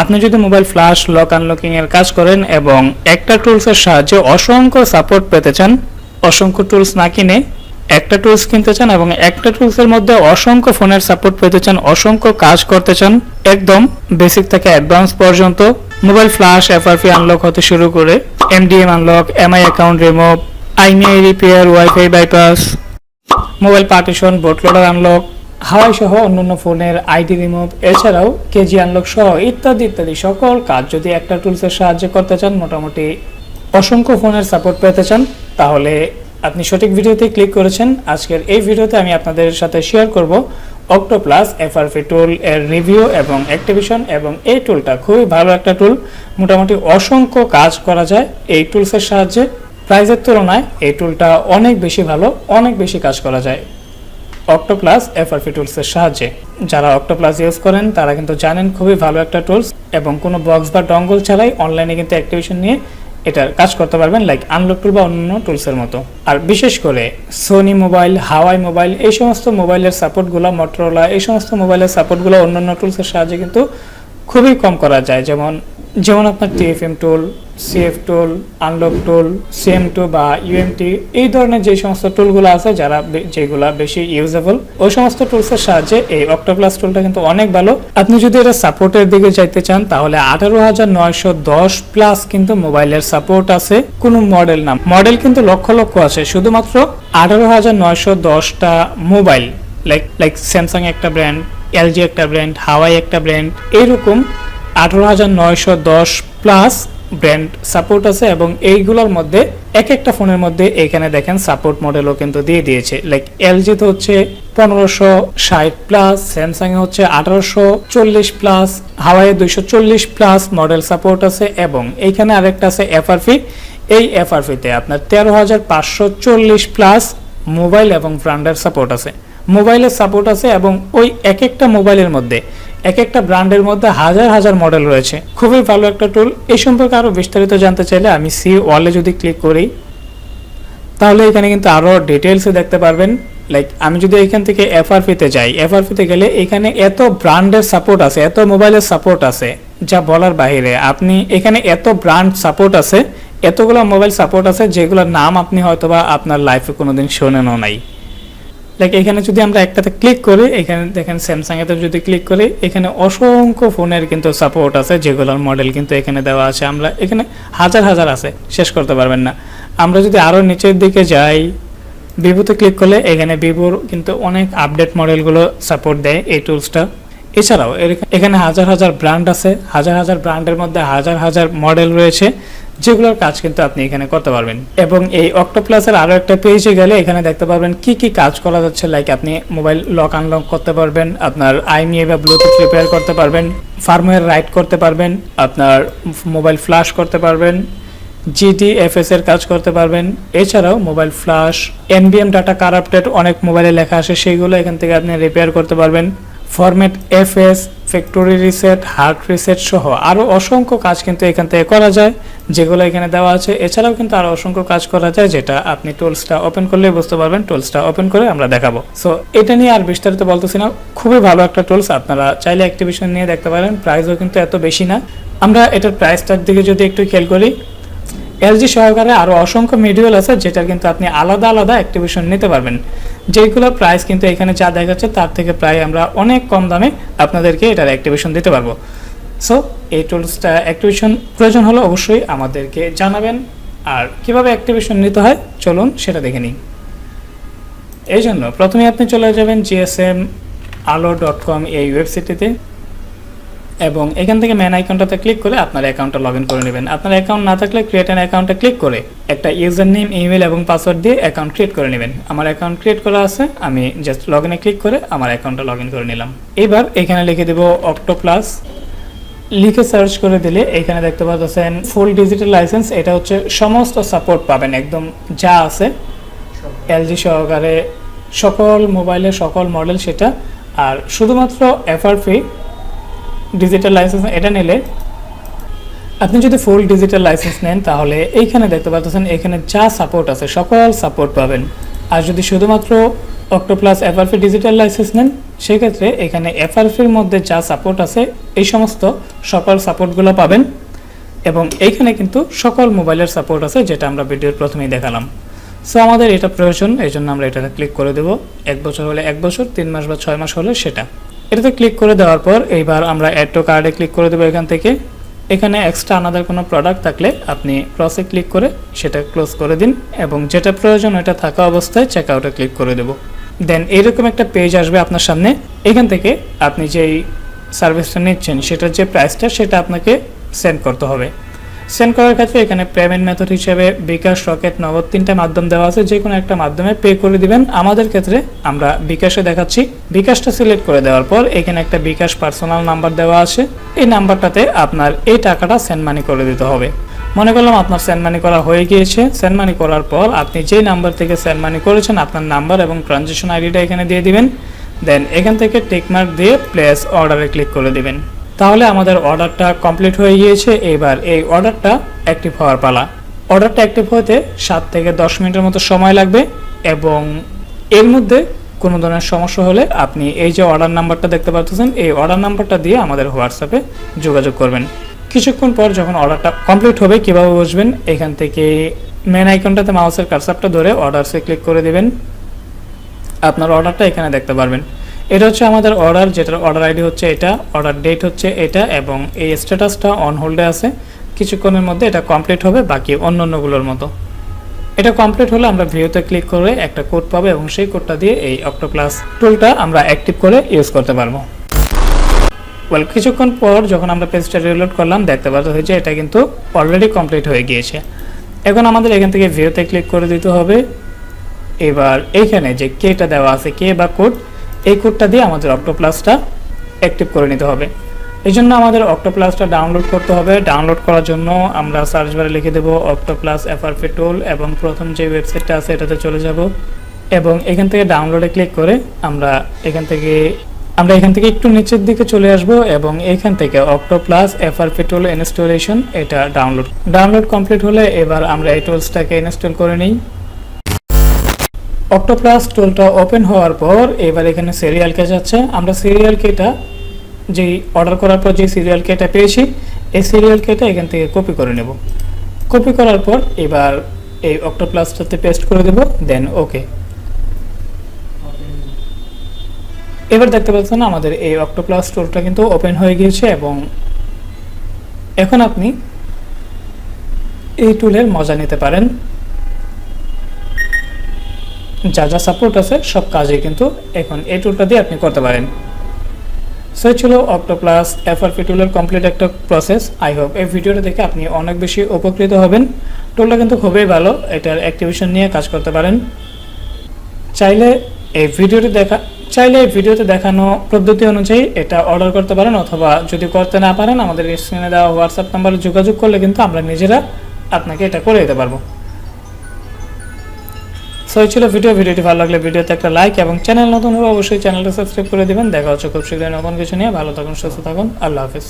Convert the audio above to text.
আপনি যদি mobile flash lock unlocking এর কাজ করেন এবং একটা টুলসের সাহায্যে অসংখ্য সাপোর্ট পেতে চান, অসংখ্য টুলস না কিনে একটা টুলস কিনতে চান এবং একটা টুলসের মধ্যে অসংখ্য ফোনের সাপোর্ট পেতে চান, অসংখ্য কাজ করতে চান, একদম বেসিক থেকে অ্যাডভান্স পর্যন্ত মোবাইল ফ্ল্যাশ এফআরপি আনলক হতে শুরু করে MDM unlock MI account remove IMEI repair wifi bypass mobile partition boot loader unlock Huawei সহ অন্যান্য ফোনের আইডি রিমুভ এছাড়াও কেজি আনলক সহ ইত্যাদি ইত্যাদি সকল কাজ যদি একটা টুলসের সাহায্যে করতে চান, মোটামুটি অসংখ্য ফোনের সাপোর্ট পেতে চান, তাহলে আপনি সঠিক ভিডিওতে ক্লিক করেছেন। আজকের এই ভিডিওতে আমি আপনাদের সাথে শেয়ার করব অক্টোপ্লাস এফআরপি টুল এর রিভিউ এবং অ্যাক্টিভেশন এবং এই টুলটা খুবই ভালো একটা টুল মোটামুটি অসংখ্য কাজ করা যায় এই টুলসের সাহায্যে। প্রাইজের তুলনায় এই টুলটা অনেক বেশি ভালো, অনেক বেশি কাজ করা যায়। অক্টোপ্লাস এফআরপি টুলসের সাহায্যে। যারা অক্টোপ্লাস ইউজ করেন, তারা কিন্তু জানেন খুবই ভালো একটা টুলস এবং কোনো বক্স বা ডঙ্গল ছাড়াই অনলাইনে কিন্তু অ্যাক্টিভেশন নিয়ে এটার কাজ করতে পারবেন লাইক আনলক টুল বা অন্যান্য টুলসের মতো। আর বিশেষ করে সোনি মোবাইল হাওয়াই মোবাইল এই সমস্ত মোবাইলের সাপোর্টগুলো মটোরোলা এই সমস্ত মোবাইলের সাপোর্টগুলো অন্যান্য টুলসের সাহায্যে কিন্তু খুবই কম করা যায়। যেমন যেমন আপনার TFM tool CF tool unlock tool CM two বা ইউএমটি এই ধরনের যে সমস্ত টুলগুলো আছে যারা যেগুলা বেশি ইউজেবল ওই সমস্ত টুলসের সাহায্যে এই অক্টোপ্লাস টুলটা কিন্তু অনেক ভালো। আপনি যদি এটা সাপোর্টের দিকে যাইতে চান, তাহলে আঠারো হাজার নয়শো দশ প্লাস কিন্তু মোবাইলের সাপোর্ট আছে। কোনো মডেল না। মডেল কিন্তু লক্ষ লক্ষ আছে। শুধুমাত্র আঠারো হাজার নয়শো দশটা মোবাইল লাইক লাইক স্যামসাং একটা ব্র্যান্ড এলজি একটা ব্র্যান্ড হাওয়াই একটা ব্র্যান্ড এরকম আঠারো হাজার নয়শো দশ প্লাস ব্র্যান্ড সাপোর্ট আছে এবং এইগুলোর মধ্যে এক একটা ফোনের মধ্যে এখানে দেখেন সাপোর্ট মডেলও কিন্তু দিয়ে দিয়েছে। লাইক এলজি তো হচ্ছে পনেরোশো ষাট প্লাস স্যামসাং এ হচ্ছে আঠারোশো চল্লিশ প্লাস হাওয়াই দুইশো চল্লিশ প্লাস মডেল সাপোর্ট আছে এবং এইখানে আরেকটা আছে এফআরপি এই এফআরপিতে আপনার তেরো হাজার পাঁচশো চল্লিশ প্লাস মোবাইল এবং ব্র্যান্ডের সাপোর্ট আছে। মোবাইলের সাপোর্ট আছে এবং ওই এক একটা মোবাইলের মধ্যে এক একটা ব্র্যান্ডের মধ্যে হাজার হাজার মডেল রয়েছে। খুবই ভালো একটা টুল এই সম্পর্কে আরও বিস্তারিত জানতে চাইলে আমি সি ওয়ালে যদি ক্লিক করি, তাহলে এখানে কিন্তু আরও ডিটেলসে দেখতে পারবেন। লাইক আমি যদি এখান থেকে এফআরপিতে যাই এফআরপিতে গেলে এখানে এত ব্র্যান্ডের সাপোর্ট আছে, এত মোবাইলের সাপোর্ট আছে, যা বলার বাইরে আপনি এখানে এত ব্র্যান্ড সাপোর্ট আছে, এতগুলো মোবাইল সাপোর্ট আছে, যেগুলোর নাম আপনি হয়তোবা আপনার লাইফে কোনোদিন শোনেনও নাই। লাইক এখানে যদি আমরা একটাতে ক্লিক করি, এখানে দেখেন স্যামসাং এতে যদি ক্লিক করি, এখানে অসংখ্য ফোনের কিন্তু সাপোর্ট আছে, যেগুলোর মডেল কিন্তু এখানে দেওয়া আছে। আমরা এখানে হাজার হাজার আছে, শেষ করতে পারবেন না। আমরা যদি আরও নিচের দিকে যাই ভিভোতে ক্লিক করলে এখানে ভিভোর কিন্তু অনেক আপডেট মডেলগুলো সাপোর্ট দেয় এই টুলসটা এছাড়াও এখানে হাজার হাজার ব্র্যান্ড আছে, হাজার হাজার ব্র্যান্ডের মধ্যে হাজার হাজার মডেল রয়েছে। যেগুলোর কাজ কিন্তু আপনি এখানে করতে পারবেন। এবং এই অক্টোপ্লাসের আরও একটা পেজে গেলে এখানে দেখতে পারবেন কি কি কাজ করা যাচ্ছে। লাইক আপনি মোবাইল লক আনলক করতে পারবেন, আপনার আইমিএ বা ব্লুটুথ রিপেয়ার করতে পারবেন ফার্মওয়্যার রাইট করতে পারবেন, আপনার মোবাইল ফ্ল্যাশ করতে পারবেন জিডিএফএস এর কাজ করতে পারবেন। এছাড়াও mobile flash NBM data corrupted অনেক মোবাইলে লেখা আসে সেইগুলো এখান থেকে আপনি রিপেয়ার করতে পারবেন। Format FS factory reset hard reset সহ আরও অসংখ্য কাজ কিন্তু এখান থেকে করা যায়। যেগুলো এখানে দেওয়া আছে, এছাড়াও কিন্তু আরও অসংখ্য কাজ করা যায় যেটা আপনি টুলসটা ওপেন করলে বুঝতে পারবেন টুলসটা ওপেন করে আমরা দেখাবো। সো এটা নিয়ে আর বিস্তারিত বলতেছি না। খুবই ভালো একটা টুলস আপনারা চাইলে অ্যাক্টিভেশন নিয়ে দেখতে পারেন। প্রাইসও কিন্তু এত বেশি না। আমরা এটার প্রাইসটার দিকে যদি একটু খেয়াল করি এলজি সহকারে আরও অসংখ্য মিডিউল আছে যেটা কিন্তু আপনি আলাদা আলাদা অ্যাক্টিভেশন নিতে পারবেন। যেগুলোর প্রাইস কিন্তু এখানে যা দেখাচ্ছে, তার থেকে প্রায় আমরা অনেক কম দামে আপনাদেরকে এটার অ্যাক্টিভেশন দিতে পারব। সো এই টুলসটা অ্যাক্টিভেশন প্রয়োজন হলে অবশ্যই আমাদেরকে জানাবেন। আর কীভাবে অ্যাক্টিভেশন নিতে হয়, চলুন সেটা দেখে নিই। এই জন্য প্রথমে আপনি চলে যাবেন জিএসএম আলো ডট কম এই ওয়েবসাইটটিতে এবং এখান থেকে ম্যান আইকনটাতে ক্লিক করে আপনার অ্যাকাউন্টটা লগ ইন করে নেবেন। আপনার অ্যাকাউন্ট না থাকলে ক্রিয়েট অ্যান অ্যাকাউন্টে ক্লিক করে একটা ইউজার নেম ইমেল এবং পাসওয়ার্ড দিয়ে অ্যাকাউন্ট ক্রিয়েট করে নেবেন। আমার অ্যাকাউন্ট ক্রিয়েট করা আছে, আমি জাস্ট লগ ক্লিক করে আমার অ্যাকাউন্টটা লগ ইন করে নিলাম। এবার এখানে লিখে দেব অক্টোপ্লাস লিখে সার্চ করে দিলে এখানে দেখতে পাচ্ছেন ফুল ডিজিটাল লাইসেন্স এটা হচ্ছে সমস্ত সাপোর্ট পাবেন, একদম যা আছে। এলজি সহকারে সকল মোবাইলের সকল মডেল সেটা, আর শুধুমাত্র এফআরপি ডিজিটাল লাইসেন্স এটা নিলে আপনি যদি ফুল ডিজিটাল লাইসেন্স নেন, তাহলে এইখানে দেখতে পাচ্ছেন এখানে যা সাপোর্ট আছে, সকল সাপোর্ট পাবেন। আর যদি শুধুমাত্র অক্টোপ্লাস এফআরপি ডিজিটাল লাইসেন্স নেন সেক্ষেত্রে এখানে এফআরপির মধ্যে যা সাপোর্ট আছে, এই সমস্ত সকল সাপোর্টগুলো পাবেন। এবং এইখানে কিন্তু সকল মোবাইলের সাপোর্ট আছে, যেটা আমরা ভিডিওর প্রথমেই দেখালাম। সো আমাদের এটা প্রয়োজন এই জন্য আমরা এটাতে ক্লিক করে দেবো। এক বছর হলে এক বছর, তিন মাস বা ছয় মাস হলে সেটা। এটাতে ক্লিক করে দেওয়ার পর এইবার আমরা অ্যাড টু কার্ডে ক্লিক করে দেবো এখান থেকে। এখানে এক্সট্রা আনাদার কোনো প্রোডাক্ট থাকলে আপনি ক্রসে ক্লিক করে সেটা ক্লোজ করে দিন। এবং যেটা প্রয়োজন ওটা থাকা অবস্থায় চেক আউটে ক্লিক করে দেবো। দেন এরকম একটা পেজ আসবে আপনার সামনে। এখান থেকে আপনি যেই সার্ভিসটা নিচ্ছেন, সেটার যে প্রাইসটা সেটা আপনাকে সেন্ড করতে হবে। সেন্ড করার ক্ষেত্রে এখানে পেমেন্ট মেথড হিসেবে বিকাশ রকেট নগদ তিনটা মাধ্যম দেওয়া আছে। যে কোনো একটা মাধ্যমে পে করে দিবেন। আমাদের ক্ষেত্রে আমরা বিকাশে দেখাচ্ছি। বিকাশটা সিলেক্ট করে দেওয়ার পর এখানে একটা বিকাশ পার্সোনাল নাম্বার দেওয়া আছে। এই নাম্বারটাতে আপনার এই টাকাটা সেন্ড মানি করে দিতে হবে। মনে করলাম আপনার সেন্ড মানি করা হয়ে গিয়েছে। সেন্ড মানি করার পর আপনি যেই নাম্বার থেকে সেন্ড মানি করেছেন, আপনার নাম্বার এবং ট্রানজেকশন আইডিটা এখানে দিয়ে দিবেন। দেন এখান থেকে টেকমার্ক দিয়ে প্লেস অর্ডারে ক্লিক করে দিবেন। তাহলে আমাদের অর্ডারটা কমপ্লিট হয়ে গিয়েছে। এবার এই অর্ডারটা অ্যাক্টিভ হওয়ার পালা। অর্ডারটা অ্যাক্টিভ হতে সাত থেকে দশ মিনিটের মতো সময় লাগবে এবং এর মধ্যে কোনো ধরনের সমস্যা হলে আপনি এই যে অর্ডার নাম্বারটা দেখতে পাচ্ছেন, এই অর্ডার নাম্বারটা দিয়ে আমাদের হোয়াটসঅ্যাপে যোগাযোগ করবেন। কিছুক্ষণ পর যখন অর্ডারটা কমপ্লিট হবে, কীভাবে বুঝবেন এখান থেকে মেন আইকনটাতে মাউসের কারসাপটা ধরে অর্ডারসে ক্লিক করে দেবেন। আপনার অর্ডারটা এখানে দেখতে পারবেন। এটা হচ্ছে আমাদের অর্ডার যেটার অর্ডার আইডি হচ্ছে এটা অর্ডার ডেট হচ্ছে এটা, এবং এই স্ট্যাটাসটা অন হোল্ডে আছে। কিছুক্ষণের মধ্যে এটা কমপ্লিট হবে, বাকি অন্য অন্যগুলোর মতো। এটা কমপ্লিট হলে আমরা ভিউতে ক্লিক করে একটা কোড পাবো, এবং সেই কোডটা দিয়ে এই অক্টোক্লাস টুলটা আমরা অ্যাক্টিভ করে ইউজ করতে পারব। ওয়েল কিছুক্ষণ পর যখন আমরা পেজটা রিলোড করলাম, দেখতে পাচ্ছি হয়েছে এটা কিন্তু অলরেডি কমপ্লিট হয়ে গিয়েছে। এখন আমাদের এখান থেকে ভিউতে ক্লিক করে দিতে হবে। এবার এইখানে যে কেটা দেওয়া আছে কে বা কোড এই কোডটা দিয়ে আমাদের অক্টোপ্লাসটা অ্যাক্টিভ করে নিতে হবে। এই জন্য আমাদের অক্টোপ্লাসটা ডাউনলোড করতে হবে। ডাউনলোড করার জন্য আমরা সার্চ বারে লিখে দেবো অক্টোপ্লাস এফআরপি টুল এবং প্রথম যে ওয়েবসাইটটা আছে, এটাতে চলে যাব। এবং এখান থেকে ডাউনলোডে ক্লিক করে আমরা এখান থেকে আমরা এখান থেকে একটু নিচের দিকে চলে আসব এবং এখান থেকে অক্টোপ্লাস এফআরপি টুল ইনস্টলেশন এটা ডাউনলোড ডাউনলোড কমপ্লিট হলে এবার আমরা এই টুলসটাকে ইনস্টল করে নিই। অক্টোপ্লাস টুলটা ওপেন হওয়ার পর এবার এখানে সিরিয়াল কে যাচ্ছে। আমরা সিরিয়াল কেটা যেই অর্ডার করার পর যে সিরিয়াল কেটা পেয়েছি, এই সিরিয়াল কেটা এখান থেকে কপি করে নেব। কপি করার পর এবার এই অক্টোপ্লাসটাতে পেস্ট করে দেব দেন ওকে এবার দেখতে পাচ্ছেন আমাদের এই অক্টোপ্লাস টুলটা কিন্তু ওপেন হয়ে গিয়েছে এবং এখন আপনি এই টুলের মজা নিতে পারেন। যা যা সাপোর্ট আছে, সব কাজে কিন্তু এখন এই টুলটা দিয়ে আপনি করতে পারেন। সো ছিল অক্টোপ্লাস এফআরপি টুলের কমপ্লিট একটা প্রসেস আই হোপ এই ভিডিওটা দেখে আপনি অনেক বেশি উপকৃত হবেন। টুলটা কিন্তু খুবই ভালো, এটার অ্যাক্টিভেশন নিয়ে কাজ করতে পারেন। চাইলে এই ভিডিওটি দেখা চাইলে ভিডিওতে দেখানো পদ্ধতি অনুযায়ী এটা অর্ডার করতে পারেন অথবা যদি করতে না পারেন, আমাদের স্ক্রিনে দেওয়া হোয়াটসঅ্যাপ নাম্বারে যোগাযোগ করলে কিন্তু আমরা নিজেরা আপনাকে এটা করে দিতে পারব। সো এই ছিল ভিডিও ভিডিওটি ভালো লাগলে ভিডিওতে একটা লাইক এবং চ্যানেল নতুন হলে অবশ্যই চ্যানেলটা সাবস্ক্রাইব করে দেবেন। দেখা হচ্ছে খুব শীঘ্রই নতুন কিছু নিয়ে। ভালো থাকুন, সুস্থ থাকুন। আল্লাহ হাফিজ।